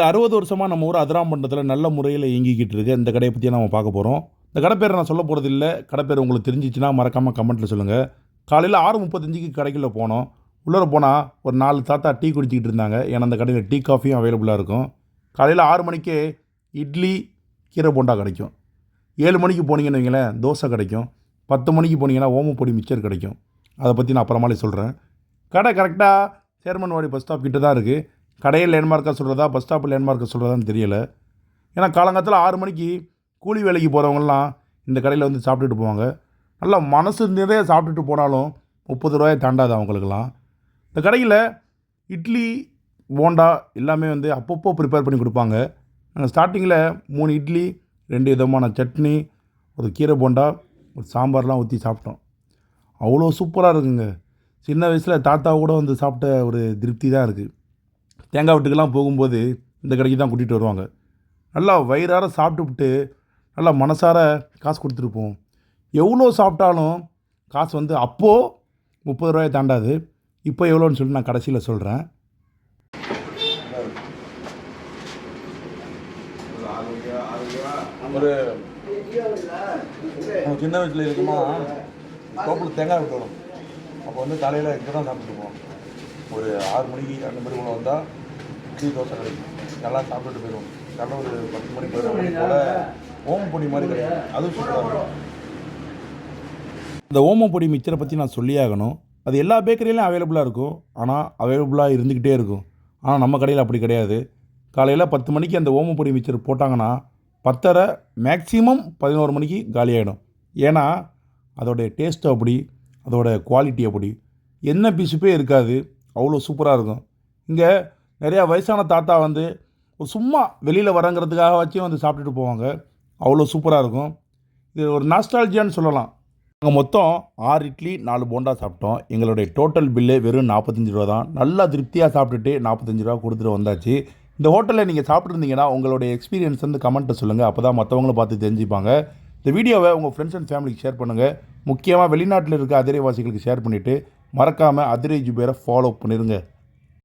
இந்த அறுபது வருஷமாக நம்ம ஊர் அதிராம்பண்டத்தில் நல்ல முறையில் இயங்கிக்கிட்டு இருக்கு. இந்த கடையை பற்றி நம்ம பார்க்க போகிறோம் இந்த கடை பேரை நான் சொல்ல போகிறது இல்லை. கடை பேர் உங்களுக்கு தெரிஞ்சிச்சுன்னா மறக்காமல் கமெண்ட்டில் சொல்லுங்கள் காலையில் ஆறு முப்பத்தஞ்சுக்கு கடைக்குள்ளே போனோம். உள்ளே போனால் ஒரு நாலு தாத்தா டீ குடிச்சிக்கிட்டு இருந்தாங்க. ஏன்னா அந்த கடையில் டீ காஃபியும் அவைலபிளாக இருக்கும். காலையில் ஆறு மணிக்கே இட்லி கீரை போண்டா கிடைக்கும். ஏழு மணிக்கு போனீங்கன்னு வைங்களேன் தோசை கிடைக்கும். பத்து மணிக்கு போனீங்கன்னா ஓமப்பொடி மிச்சர் கிடைக்கும். அதை பற்றி நான் அப்புறமாலே சொல்கிறேன் கடை கரெக்டாக சேர்மன்வாடி பஸ் ஸ்டாப் கிட்ட தான் இருக்குது கடையில் லேண்ட்மார்க்காக சொல்கிறதா பஸ் ஸ்டாப் லேண்ட்மார்க்காக சொல்கிறதான்னு தெரியல. ஏன்னா காலங்காலத்தில் ஆறு மணிக்கு கூலி வேலைக்கு போகிறவங்கலாம் இந்த கடையில் வந்து சாப்பிட்டுட்டு போவாங்க. நல்லா மனசு நிறைய சாப்பிட்டுட்டு போனாலும் முப்பது ரூபாயை தாண்டாது அவங்களுக்கெல்லாம். இந்த கடையில் இட்லி போண்டா எல்லாமே வந்து அப்பப்போ ப்ரிப்பேர் பண்ணி கொடுப்பாங்க. நாங்கள் ஸ்டார்டிங்கில் மூணு இட்லி ரெண்டு விதமான சட்னி ஒரு கீரை போண்டா ஒரு சாம்பார்லாம் ஊற்றி சாப்பிட்டோம். அவ்வளோ சூப்பராக இருக்குங்க. சின்ன வயசில் தாத்தா கூட வந்து சாப்பிட்ட ஒரு திருப்தி தான் இருக்குது தேங்காய் வீட்டுக்கெல்லாம் போகும்போது இந்த கடைக்கு தான் கூட்டிகிட்டு வருவாங்க. நல்லா வயிறார சாப்பிட்டுவிட்டு நல்லா மனசார காசு கொடுத்துருப்போம். எவ்வளோ சாப்பிட்டாலும் காசு வந்து அப்போது முப்பது ரூபாயை தாண்டாது. இப்போ எவ்வளோன்னு சொல்லி நான் கடைசியில் சொல்கிறேன் ஒரு நம்ம சின்ன வயசில் இருக்குமா தோப்பில் தேங்காய் விட்டுறோம் அப்போ வந்து காலையில் இங்கே தான் சாப்பிட்டுருப்போம் ஒரு ஆறு மணிக்கு அந்த மாதிரி உள்ள வந்தால் இட்லி தோசை கிடைக்கும் நல்லா சாப்பிட்டுட்டு போயிடுவோம். நல்ல ஒரு பத்து மணி பதினொரு மணி போல் ஓம பொடி மாதிரி கிடையாது அதுவும் சூப்பராக இருக்கும். இந்த ஓமப்பொடி மிச்சரை பற்றி நான் சொல்லியே ஆகணும். அது எல்லா பேக்கரியிலையும் அவைலபிளாக இருக்கும். ஆனால் அவைலபிளாக இருந்துக்கிட்டே இருக்கும். ஆனால் நம்ம கடையில் அப்படி கிடையாது. காலையில் பத்து மணிக்கு அந்த ஓமப்பொடி மிச்சர் போட்டாங்கன்னா பத்தரை மேக்ஸிமம் பதினோரு மணிக்கு காலியாகிடும் ஏன்னா அதோடைய டேஸ்ட் அப்படி அதோட குவாலிட்டி அப்படி. என்ன பிசுப்பே இருக்காது. அவ்வளோ சூப்பராக இருக்கும். இங்கே நிறையா வயசான தாத்தா வந்து சும்மா வெளியில் வரங்கிறதுக்காக வச்சும் வந்து சாப்பிட்டுட்டு போவாங்க. அவ்வளோ சூப்பராக இருக்கும். இது ஒரு நாஸ்டாலஜியான்னு சொல்லலாம். நாங்கள் மொத்தம் ஆறு இட்லி நாலு போண்டா சாப்பிட்டோம். எங்களுடைய டோட்டல் பில்லு வெறும் நாற்பத்தஞ்சு ரூபா தான். நல்லா திருப்தியாக சாப்பிட்டுட்டு நாற்பத்தஞ்சு ரூபா கொடுத்துட்டு வந்தாச்சு. இந்த ஹோட்டலில் நீங்கள் சாப்பிட்ருந்தீங்கன்னா உங்களுடைய எக்ஸ்பீரியன்ஸ் வந்து கமெண்ட்டை சொல்லுங்கள் அப்போ தான் மற்றவங்களும் பார்த்து தெரிஞ்சுப்பாங்க. இந்த வீடியோவை உங்கள் ஃப்ரெண்ட்ஸ் அண்ட் ஃபேமிலிக்கு ஷேர் பண்ணுங்கள் முக்கியமாக வெளிநாட்டில் இருக்க அதிரைவாசிகளுக்கு ஷேர் பண்ணிவிட்டு மறக்காமல் அதிரை ஜுபேரை ஃபாலோ பண்ணிடுங்க